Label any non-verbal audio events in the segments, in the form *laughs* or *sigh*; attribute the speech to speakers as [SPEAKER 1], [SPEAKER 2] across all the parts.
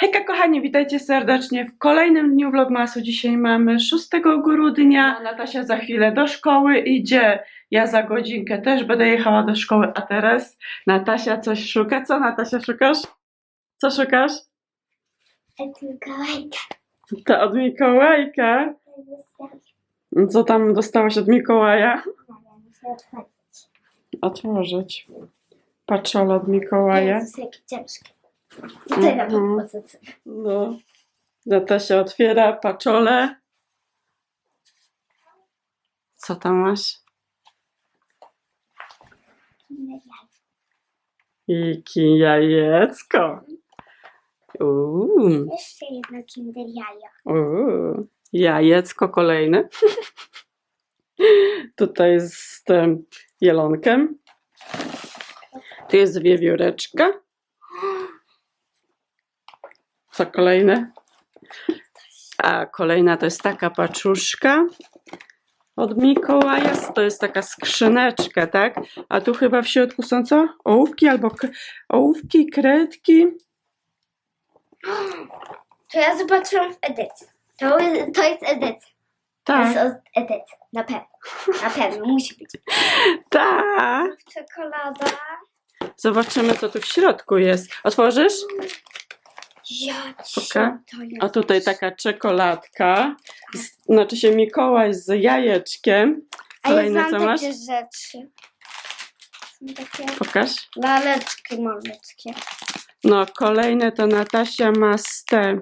[SPEAKER 1] Hejka kochani, witajcie serdecznie w kolejnym dniu vlogmasu. Dzisiaj mamy 6 grudnia. Natasia za chwilę do szkoły idzie. Ja za godzinkę też będę jechała do szkoły, a teraz Natasia coś szuka. Co Natasia szukasz? Co szukasz?
[SPEAKER 2] Od Mikołajka.
[SPEAKER 1] To od Mikołajka. Co tam dostałaś od Mikołaja?
[SPEAKER 2] Muszę otworzyć.
[SPEAKER 1] Otworzyć. Patrzol od Mikołaja.
[SPEAKER 2] Jezus, jakie ciężkie. Tutaj na podpozycji.
[SPEAKER 1] No. Natasia otwiera paczole. Co tam masz? I ki- jajecko. Uuu,
[SPEAKER 2] Jeszcze jedno kinder jajo.
[SPEAKER 1] uuu. Jajecko kolejne. *laughs* Tutaj z tym jelonkiem. Tu jest wiewióreczka. Co kolejne? A kolejna to jest taka paczuszka od Mikołaja. To jest taka skrzyneczka, tak? A tu chyba w środku są co? Ołówki albo ołówki, kredki.
[SPEAKER 2] To ja zobaczyłam w edycji. To, jest- to jest edycja. To jest
[SPEAKER 1] Tak,
[SPEAKER 2] od edycji. Na pewno. Na pewno. Musi być.
[SPEAKER 1] tak.
[SPEAKER 2] Czekolada.
[SPEAKER 1] Zobaczymy, co tu w środku jest. Otworzysz?
[SPEAKER 2] Ja
[SPEAKER 1] Oka.
[SPEAKER 2] to jest.
[SPEAKER 1] A tutaj taka czekoladka. Z, znaczy się Mikołaj z jajeczkiem.
[SPEAKER 2] A ja
[SPEAKER 1] Kolejne
[SPEAKER 2] znam
[SPEAKER 1] co masz?
[SPEAKER 2] takie rzeczy. Są takie
[SPEAKER 1] Pokaż.
[SPEAKER 2] laleczki malutkie.
[SPEAKER 1] No, kolejne to Natasia ma z te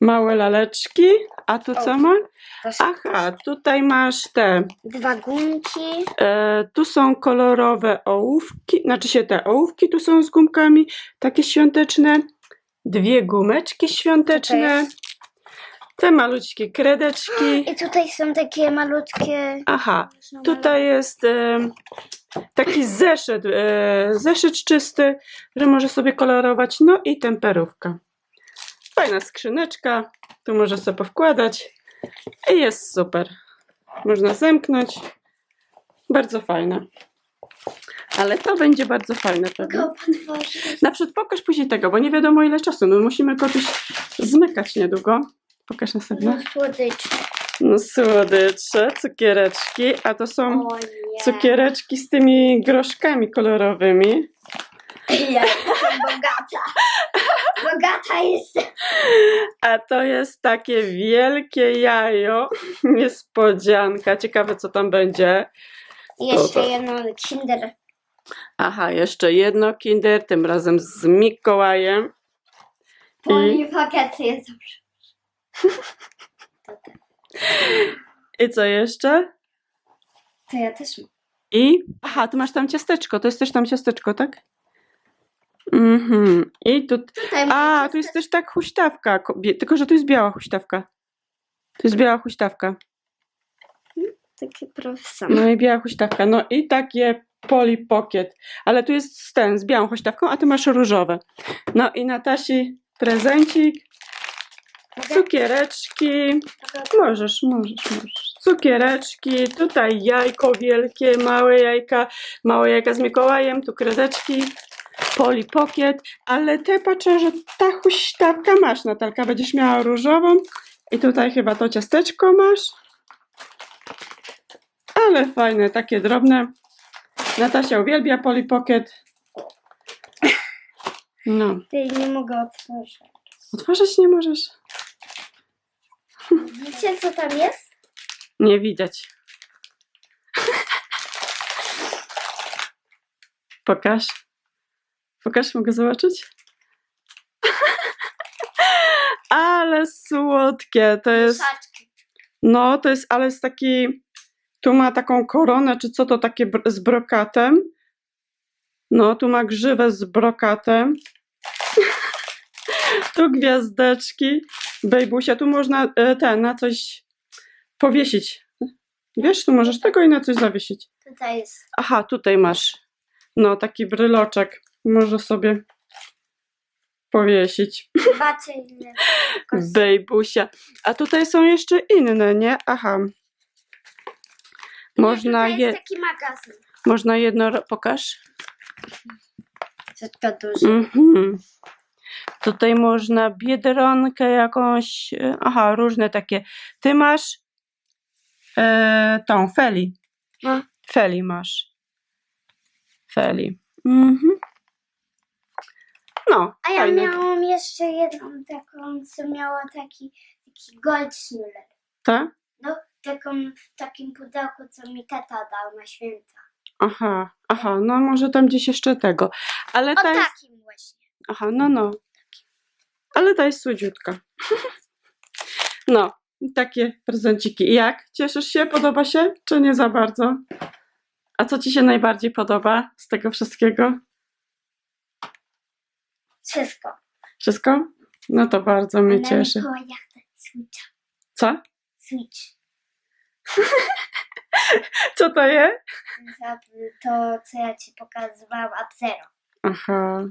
[SPEAKER 1] małe laleczki. A tu co ma?
[SPEAKER 2] To są
[SPEAKER 1] Aha, tutaj masz te.
[SPEAKER 2] Dwa gumki.
[SPEAKER 1] E, tu są kolorowe ołówki. Znaczy się te ołówki tu są z gumkami. Takie świąteczne. Dwie gumeczki świąteczne. Te malućkie kredeczki.
[SPEAKER 2] I tutaj są takie malutkie.
[SPEAKER 1] Aha, Tutaj jest e, taki zeszyt, e, zeszyt czysty, że może sobie kolorować. No i temperówka. Fajna skrzyneczka, tu może sobie powkładać i jest super. Można zamknąć. Bardzo fajne. Ale to będzie bardzo fajne pewnie.
[SPEAKER 2] Go podwożyć.
[SPEAKER 1] Naprzód pokaż później tego, bo nie wiadomo ile czasu. No musimy kogoś zmykać niedługo. Pokaż następne.
[SPEAKER 2] No słodycz.
[SPEAKER 1] No słodycze, cukiereczki, a to są
[SPEAKER 2] O nie.
[SPEAKER 1] cukiereczki z tymi groszkami kolorowymi.
[SPEAKER 2] Ja jestem bogata. Bogata jestem.
[SPEAKER 1] A to jest takie wielkie jajo. Niespodzianka. Ciekawe, co tam będzie.
[SPEAKER 2] Jeszcze
[SPEAKER 1] to-
[SPEAKER 2] jedno kinder.
[SPEAKER 1] Aha, jeszcze jedno kinder, tym razem z Mikołajem.
[SPEAKER 2] Poli pakiety jest dobrze.
[SPEAKER 1] I co jeszcze?
[SPEAKER 2] To ja też mam.
[SPEAKER 1] I. Aha, tu masz tam ciasteczko. To jest też tam ciasteczko, tak? Mhm. I tu.
[SPEAKER 2] Tutaj
[SPEAKER 1] A, tu jest też tak huśtawka. kobie- Tylko, że tu jest biała huśtawka. Tu jest biała huśtawka.
[SPEAKER 2] Takie profesjonalne.
[SPEAKER 1] No i biała huśtawka. No i takie Poli Pocket. Ale tu jest z ten, z białą huśtawką, a ty masz różowe. No i Natasi prezencik, cukiereczki. Możesz, możesz, możesz. Cukiereczki, tutaj jajko wielkie, małe jajka, małe jajka z Mikołajem, tu kredeczki. Poli Pocket, ale te patrzę, że ta huśtawka masz, Natalka, będziesz miała różową. I tutaj chyba to ciasteczko masz. Ale fajne, takie drobne. Natasia uwielbia Poli Pocket. No,
[SPEAKER 2] Ty nie mogę otworzyć.
[SPEAKER 1] otworzyć nie możesz.
[SPEAKER 2] Wiecie co tam jest?
[SPEAKER 1] Nie widać. Pokaż. Pokaż, mogę zobaczyć? Ale słodkie. To jest. No, to jest, ale jest taki. Tu ma taką koronę, czy co to takie z brokatem. No, tu ma grzywę z brokatem. *laughs* tu gwiazdeczki. Bejbusia, tu można e, ten na coś powiesić. Wiesz, tu możesz tego i na coś zawiesić.
[SPEAKER 2] Tutaj jest.
[SPEAKER 1] Aha, tutaj masz. No, taki bryloczek. Może sobie powiesić.
[SPEAKER 2] Ile. *laughs* kości.
[SPEAKER 1] Bejbusia. A tutaj są jeszcze inne, nie? Aha. Można, je,
[SPEAKER 2] jest taki magazyn.
[SPEAKER 1] można jedno... Pokaż.
[SPEAKER 2] Wszystko duże.
[SPEAKER 1] Mhm. Tutaj można biedronkę jakąś, e, aha, różne takie. Ty masz e, tą, Feli.
[SPEAKER 2] No.
[SPEAKER 1] Feli masz. Feli. Mhm. No,
[SPEAKER 2] A ja
[SPEAKER 1] fajne.
[SPEAKER 2] miałam jeszcze jedną taką, co miała taki, taki gold sznurek.
[SPEAKER 1] Tak?
[SPEAKER 2] No, taką w takim pudełku, co mi tata dał na święta.
[SPEAKER 1] Aha, aha, no może tam gdzieś jeszcze tego. Ale
[SPEAKER 2] O
[SPEAKER 1] ta jest,
[SPEAKER 2] takim właśnie.
[SPEAKER 1] aha, no, no. Ale ta jest słodziutka. *laughs* No, takie prezenciki. I jak? Cieszysz się? Podoba się? Czy nie za bardzo? A co ci się najbardziej podoba z tego wszystkiego?
[SPEAKER 2] Wszystko.
[SPEAKER 1] Wszystko? No to bardzo mnie cieszy.
[SPEAKER 2] Mikołaj, ja chcę Switcha.
[SPEAKER 1] Co?
[SPEAKER 2] Switch.
[SPEAKER 1] Co to jest?
[SPEAKER 2] Za To, co ja ci pokazywałam, Up Zero.
[SPEAKER 1] Aha.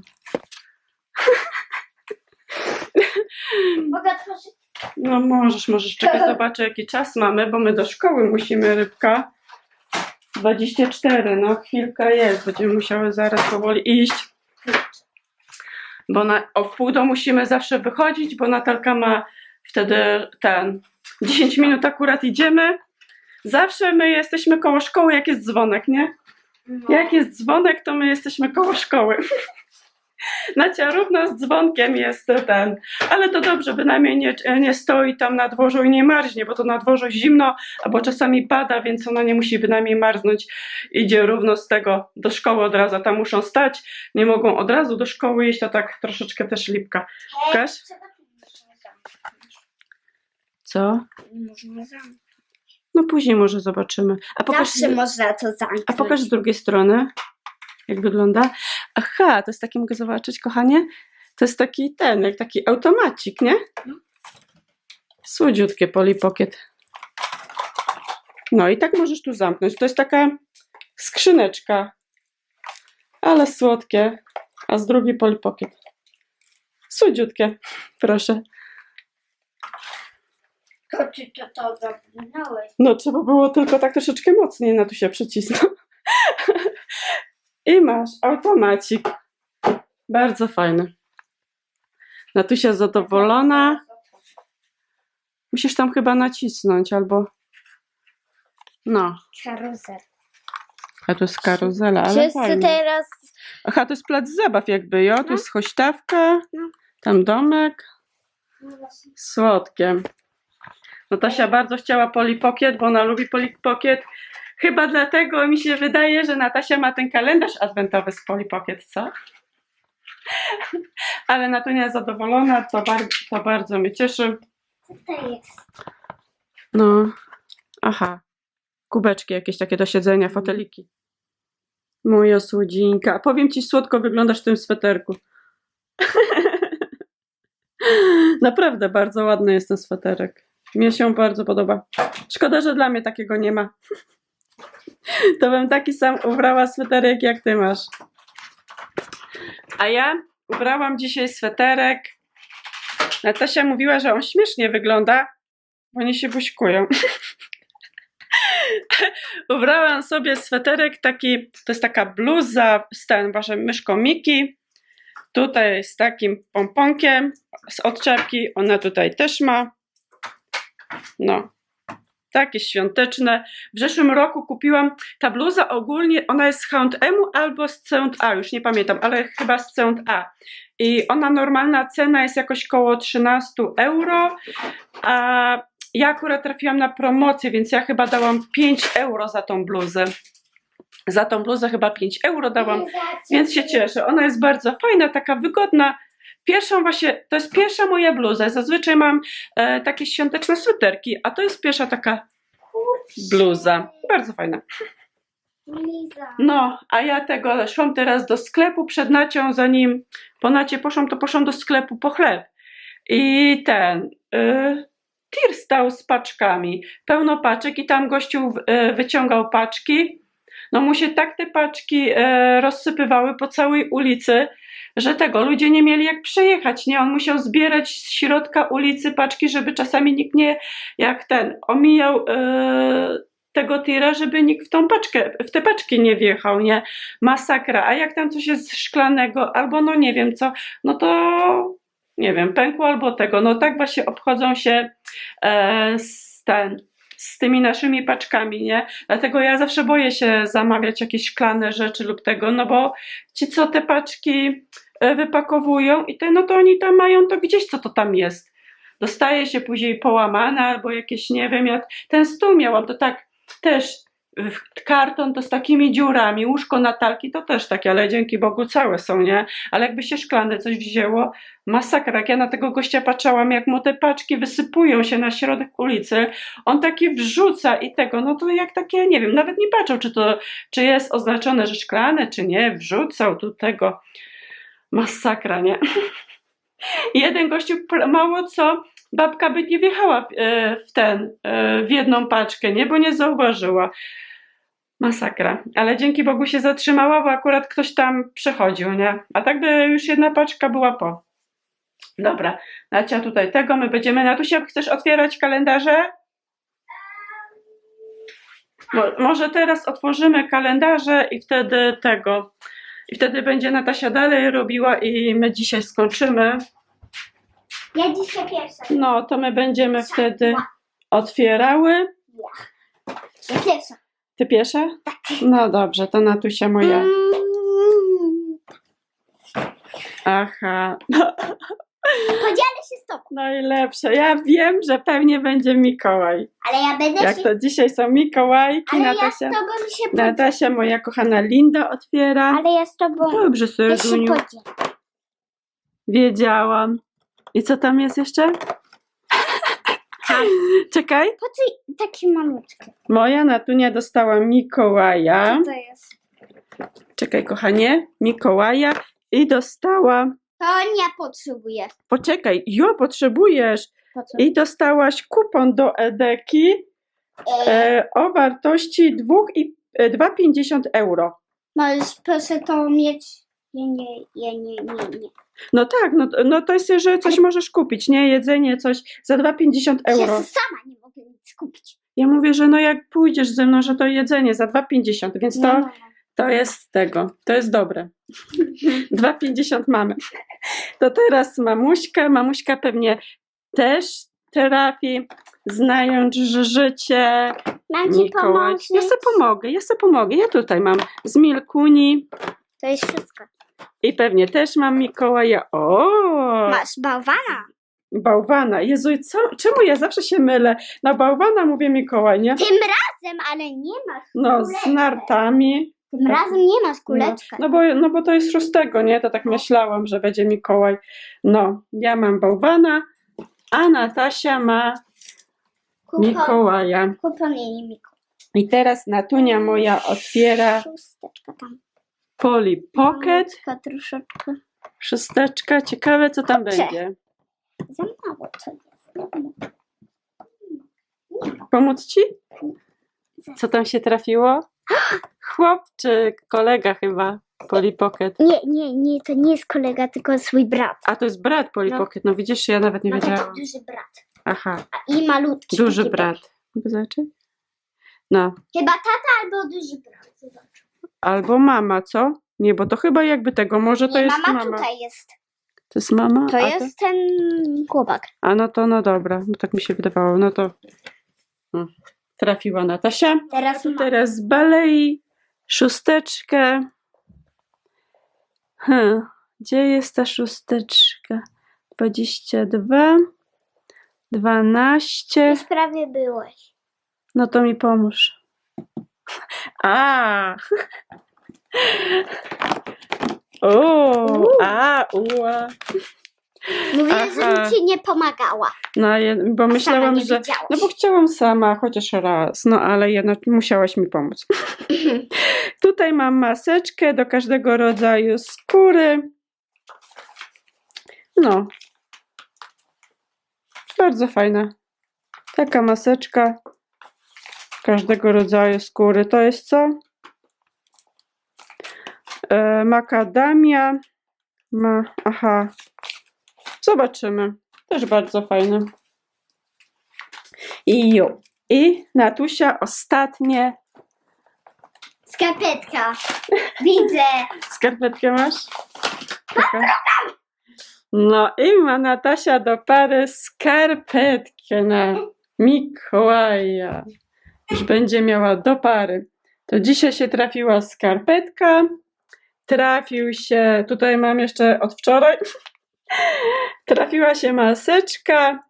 [SPEAKER 2] Mogę otworzyć?
[SPEAKER 1] No możesz, możesz. Czekaj, *laughs* zobaczę jaki czas mamy, bo my do szkoły musimy, rybka. 24, no chwilka jest. Będziemy musiały zaraz powoli iść. Bo na, o wpół do musimy zawsze wychodzić, bo Natalka ma wtedy ten 10 minut akurat idziemy. Zawsze my jesteśmy koło szkoły, jak jest dzwonek, nie?
[SPEAKER 2] No.
[SPEAKER 1] Jak jest dzwonek, to my jesteśmy koło szkoły. *laughs* Nacia równo z dzwonkiem jest ten. Ale to dobrze, bynajmniej nie, nie stoi tam na dworzu i nie marznie, bo to na dworzu zimno, albo czasami pada, więc ona nie musi bynajmniej marznąć. Idzie równo z tego do szkoły od razu. Tam muszą stać, nie mogą od razu do szkoły iść, to tak troszeczkę też lipka. Pokaż.
[SPEAKER 2] Trzeba tu można zamknąć.
[SPEAKER 1] No później może zobaczymy. A pokaż,
[SPEAKER 2] Zawsze można to zamknąć.
[SPEAKER 1] a pokaż z drugiej strony, jak wygląda. Aha, to jest taki, mogę zobaczyć, kochanie? To jest taki ten, jak taki automacik, nie?
[SPEAKER 2] No.
[SPEAKER 1] Słodziutkie Polly Pocket. No i tak możesz tu zamknąć. To jest taka skrzyneczka, ale słodkie. A z drugiej Polly Pocket. Słodziutkie, proszę.
[SPEAKER 2] To ty to, to.
[SPEAKER 1] No, trzeba było tylko tak troszeczkę mocniej na tu się przycisnąć. I masz automacik. Bardzo fajny. Natusia zadowolona. Musisz tam chyba nacisnąć albo. No,
[SPEAKER 2] Karuzel.
[SPEAKER 1] a to jest karuzela, ale
[SPEAKER 2] Wszyscy
[SPEAKER 1] fajnie.
[SPEAKER 2] teraz...
[SPEAKER 1] Aha, to jest plac zabaw jakby, jo? To
[SPEAKER 2] No.
[SPEAKER 1] jest huśtawka,
[SPEAKER 2] No.
[SPEAKER 1] tam domek.
[SPEAKER 2] No właśnie.
[SPEAKER 1] Natasia bardzo chciała Polly Pocket, bo ona lubi Polly Pocket. Chyba dlatego mi się wydaje, że Natasia ma ten kalendarz adwentowy z Polly Pocket, co? *laughs* Ale Natunia zadowolona, to, bar- to bardzo mnie cieszy.
[SPEAKER 2] Co to jest?
[SPEAKER 1] No, aha. Kubeczki jakieś takie do siedzenia, foteliki. Moja słodzinka. Powiem ci, słodko wyglądasz w tym sweterku. *laughs* Naprawdę bardzo ładny jest ten sweterek. Mnie się bardzo podoba. Szkoda, że dla mnie takiego nie ma. *laughs* To bym taki sam ubrała sweterek, jak ty masz. A ja ubrałam dzisiaj sweterek. Natasia mówiła, że on śmiesznie wygląda, bo oni się buźkują. *laughs* Ubrałam sobie sweterek taki, to jest taka bluza z ten, waszym myszką Miki. Tutaj z takim pomponkiem z odczepki. Ona tutaj też ma. No. Takie świąteczne. W zeszłym roku kupiłam ta bluza ogólnie, ona jest z H&M albo z C&A, już nie pamiętam, ale chyba z C&A. I ona normalna cena jest jakoś koło 13 euro, a ja akurat trafiłam na promocję, więc ja chyba dałam 5 euro za tą bluzę. Za tą bluzę chyba 5 euro dałam, więc się cieszę. Ona jest bardzo fajna, taka wygodna. Pierwszą właśnie, to jest pierwsza moja bluza. Zazwyczaj mam e, takie świąteczne sweterki, a to jest pierwsza taka bluza. Bardzo fajna. No, a ja tego szłam teraz do sklepu przed Nacią, zanim po Nacie poszłam, to poszłam do sklepu po chleb. I ten, y, tir stał z paczkami, pełno paczek i tam gościu y, wyciągał paczki. No mu się tak te paczki y, rozsypywały po całej ulicy, że tego ludzie nie mieli jak przejechać, nie? On musiał zbierać z środka ulicy paczki, żeby czasami nikt nie, jak ten, omijał y, tego tira, żeby nikt w tą paczkę, w te paczki nie wjechał, nie? Masakra. A jak tam coś jest szklanego, albo no nie wiem co, no to nie wiem, pękło albo tego. No tak właśnie obchodzą się e, z, ten, z tymi naszymi paczkami, nie? Dlatego ja zawsze boję się zamawiać jakieś szklane rzeczy lub tego, no bo ci co te paczki wypakowują i te, no to oni tam mają to gdzieś, co to tam jest. Dostaje się później połamane albo jakieś, nie wiem, ten stół miałam, to tak też karton to z takimi dziurami, łóżko Natalki to też takie, ale dzięki Bogu całe są, nie? Ale jakby się szklane coś wzięło, masakra, jak ja na tego gościa patrzałam, jak mu te paczki wysypują się na środek ulicy, on takie wrzuca i tego, no to jak takie, nie wiem, nawet nie patrzał, czy to, czy jest oznaczone, że szklane, czy nie, wrzucał tu tego, masakra, nie? Jeden gościu mało co, babka by nie wjechała w, e, ten, e, w jedną paczkę, nie, bo nie zauważyła. Masakra. Ale dzięki Bogu się zatrzymała, bo akurat ktoś tam przechodził, nie? A tak by już jedna paczka była po. Dobra, Nacia tutaj tego, my będziemy. Natusia, chcesz otwierać kalendarze? Mo, może teraz otworzymy kalendarze i wtedy tego. I wtedy będzie Natasia dalej robiła i my dzisiaj skończymy.
[SPEAKER 2] Ja dzisiaj pierwsza.
[SPEAKER 1] No, to my będziemy wtedy otwierały.
[SPEAKER 2] Ja pierwsza.
[SPEAKER 1] Ty pierwsza? No dobrze, to Natusia moja.
[SPEAKER 2] Mm,
[SPEAKER 1] Aha,
[SPEAKER 2] Podzielę się z tobą,
[SPEAKER 1] najlepsze. Ja wiem, że pewnie będzie Mikołaj.
[SPEAKER 2] ale ja będę
[SPEAKER 1] Jak
[SPEAKER 2] się...
[SPEAKER 1] to dzisiaj są Mikołajki,
[SPEAKER 2] Ale ja z
[SPEAKER 1] Natasia.
[SPEAKER 2] tobą się podzielę.
[SPEAKER 1] Natasia, moja kochana Linda otwiera.
[SPEAKER 2] Ale ja z tobą
[SPEAKER 1] Dobrze,
[SPEAKER 2] ja się podzielę.
[SPEAKER 1] Wiedziałam. I co tam jest jeszcze? Czekaj.
[SPEAKER 2] Po co taki malutki?
[SPEAKER 1] Moja Natunia dostała Mikołaja.
[SPEAKER 2] Co to jest?
[SPEAKER 1] Czekaj, kochanie. Mikołaja. I dostała.
[SPEAKER 2] To nie potrzebuję.
[SPEAKER 1] Poczekaj, jo, potrzebujesz.
[SPEAKER 2] Po co?
[SPEAKER 1] I dostałaś kupon do Edeki
[SPEAKER 2] E,
[SPEAKER 1] e, o wartości 2 i e, 2,50 euro.
[SPEAKER 2] możesz proszę to mieć. Ja nie, ja nie, nie, nie.
[SPEAKER 1] No tak, no, no to jest, że coś możesz kupić, nie? Jedzenie, coś za 2,50
[SPEAKER 2] Ja
[SPEAKER 1] euro.
[SPEAKER 2] sama nie mogę nic kupić.
[SPEAKER 1] Ja mówię, że no jak pójdziesz ze mną, że to jedzenie za 2,50, więc
[SPEAKER 2] No,
[SPEAKER 1] to,
[SPEAKER 2] no, no.
[SPEAKER 1] To jest tego, to jest dobre. 2,50 mamy. To teraz mamuśka, mamuśka pewnie też trafi, znając życie.
[SPEAKER 2] Mam ci
[SPEAKER 1] Mikołaj.
[SPEAKER 2] pomóc.
[SPEAKER 1] Ja sobie pomogę, ja sobie pomogę. Ja tutaj mam z Milkuni
[SPEAKER 2] To jest wszystko.
[SPEAKER 1] i pewnie też mam Mikołaja. O!
[SPEAKER 2] Masz bałwana.
[SPEAKER 1] Bałwana. Jezu, i co, czemu ja zawsze się mylę? Na bałwana mówię Mikołaj, nie?
[SPEAKER 2] Tym razem, ale nie masz
[SPEAKER 1] No, z nartami.
[SPEAKER 2] Tym razem nie masz
[SPEAKER 1] No,
[SPEAKER 2] kuleczka.
[SPEAKER 1] no, bo, no bo to jest szóstego, nie? To tak myślałam, że będzie Mikołaj. No, ja mam bałwana, a Natasia ma
[SPEAKER 2] Kupon,
[SPEAKER 1] Mikołaja.
[SPEAKER 2] kupon i Mikołaj.
[SPEAKER 1] I teraz Natunia moja otwiera
[SPEAKER 2] Szósteczka tam.
[SPEAKER 1] Polly Pocket.
[SPEAKER 2] Malutka troszeczkę.
[SPEAKER 1] Szósteczka. Ciekawe, co tam będzie.
[SPEAKER 2] Za mało to jest.
[SPEAKER 1] Pomóc ci? Co tam się trafiło? *gasps* Chłopczyk, kolega chyba. Polly Pocket.
[SPEAKER 2] Nie, nie, nie, to nie jest kolega, tylko swój brat.
[SPEAKER 1] A to jest brat Polly
[SPEAKER 2] No.
[SPEAKER 1] Pocket. No widzisz, ja nawet nie
[SPEAKER 2] Ma taki
[SPEAKER 1] wiedziałam.
[SPEAKER 2] duży brat.
[SPEAKER 1] Aha,
[SPEAKER 2] A I malutki.
[SPEAKER 1] duży
[SPEAKER 2] taki
[SPEAKER 1] brat. Mogę zobaczyć? No,
[SPEAKER 2] Chyba tata albo duży brat. Zobacz.
[SPEAKER 1] albo mama, co? Nie, bo to chyba jakby tego, może to
[SPEAKER 2] nie,
[SPEAKER 1] jest
[SPEAKER 2] mama,
[SPEAKER 1] mama.
[SPEAKER 2] tutaj jest.
[SPEAKER 1] To jest mama?
[SPEAKER 2] To
[SPEAKER 1] a
[SPEAKER 2] jest ten chłopak.
[SPEAKER 1] A no to, no dobra, bo tak mi się wydawało. No to no, trafiła Natasia.
[SPEAKER 2] Teraz ma.
[SPEAKER 1] Teraz z balei szósteczkę. Hmm, gdzie jest ta szósteczka? 22, 12.
[SPEAKER 2] Już prawie byłeś.
[SPEAKER 1] No to mi pomóż. A! O, a, ua.
[SPEAKER 2] Mówię, że
[SPEAKER 1] Aha.
[SPEAKER 2] mi ci nie pomagała.
[SPEAKER 1] No, ja- bo myślałam,
[SPEAKER 2] nie
[SPEAKER 1] że.
[SPEAKER 2] wiedziałaś.
[SPEAKER 1] No bo chciałam sama, chociaż raz, no ale jednak musiałaś mi pomóc. *laughs* Tutaj mam maseczkę do każdego rodzaju skóry. No. Bardzo fajna. Taka maseczka każdego rodzaju skóry. To jest co? E, makadamia. Ma, aha. Zobaczymy. Też bardzo fajne. I jo. I Natusia ostatnie.
[SPEAKER 2] Skarpetka. Widzę.
[SPEAKER 1] Skarpetkę masz? No i ma Natasia do pary skarpetkę na Mikołaja. Już będzie miała do pary. To dzisiaj się trafiła skarpetka. Trafił się, tutaj mam jeszcze od wczoraj. Trafiła się maseczka.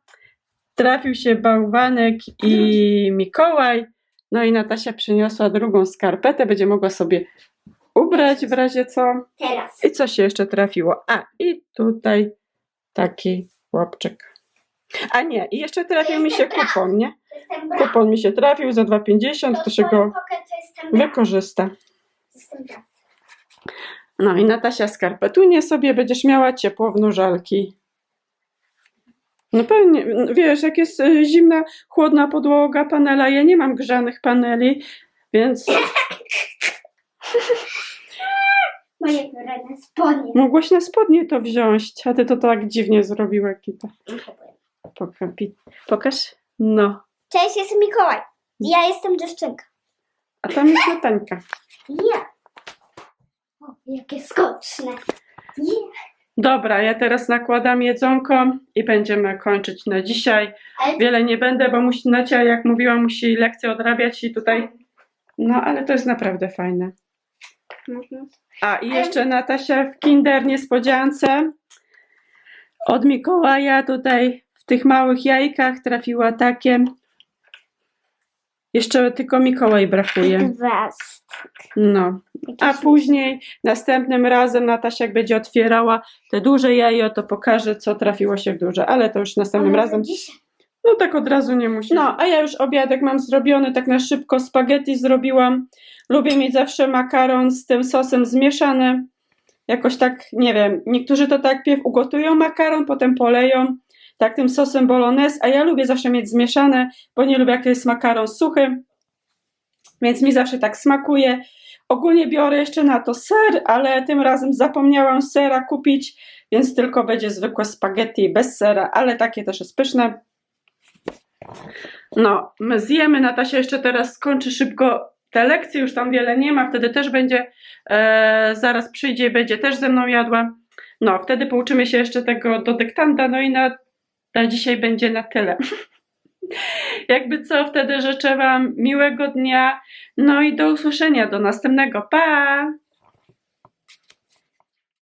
[SPEAKER 1] Trafił się bałwanek i Mikołaj. No i Natasia przyniosła drugą skarpetę. Będzie mogła sobie ubrać w razie co.
[SPEAKER 2] Teraz.
[SPEAKER 1] I co się jeszcze trafiło? A, i tutaj taki łapczyk. A nie, i jeszcze trafił mi się kupon, nie? Kupon mi się trafił za 2,50, to się go wykorzysta.
[SPEAKER 2] To jest ten brak.
[SPEAKER 1] No i Natasia skarpetunie sobie będziesz miała ciepło w nóżalki. No pewnie, wiesz, jak jest y, zimna, chłodna podłoga panela, ja nie mam grzanych paneli, więc *laughs*
[SPEAKER 2] Moje koronne spodnie.
[SPEAKER 1] mogłaś na spodnie to wziąć, a ty to tak dziwnie zrobiła, Kita. Pokaż. Pokaż. No,
[SPEAKER 2] Cześć, jestem Mikołaj. Ja jestem dziewczynka.
[SPEAKER 1] a tam jest Natańka.
[SPEAKER 2] Ja. Jakie skoczne.
[SPEAKER 1] Dobra, ja teraz nakładam jedzonko i będziemy kończyć na dzisiaj.
[SPEAKER 2] Ale
[SPEAKER 1] Wiele nie będę, bo musi Nacia, jak mówiłam, musi lekcję odrabiać i tutaj. No, ale to jest naprawdę fajne. A i jeszcze Natasia w Kinder niespodziance od Mikołaja tutaj w tych małych jajkach trafiła takie. Jeszcze tylko Mikołaj brakuje. No. A później następnym razem Natasia jak będzie otwierała te duże jajo, to pokaże, co trafiło się w duże, ale to już następnym razem. No tak od razu nie musi. No, a ja już obiadek mam zrobiony, tak na szybko spaghetti zrobiłam. Lubię mieć zawsze makaron z tym sosem zmieszany. Jakoś tak, nie wiem, niektórzy to tak pierw ugotują makaron, potem poleją tak tym sosem bolognese, a ja lubię zawsze mieć zmieszane, bo nie lubię jak jest makaron suchy. Więc mi zawsze tak smakuje. Ogólnie biorę jeszcze na to ser, ale tym razem zapomniałam sera kupić, więc tylko będzie zwykłe spaghetti bez sera, ale takie też jest pyszne. No, my zjemy. Natasia jeszcze teraz skończy szybko te lekcje, już tam wiele nie ma. Wtedy też będzie, e, zaraz przyjdzie będzie też ze mną jadła. No, wtedy pouczymy się jeszcze tego do dyktanda. No i na, na dzisiaj będzie na tyle. *laughs* Jakby co, wtedy życzę Wam miłego dnia. No i do usłyszenia, do następnego. Pa!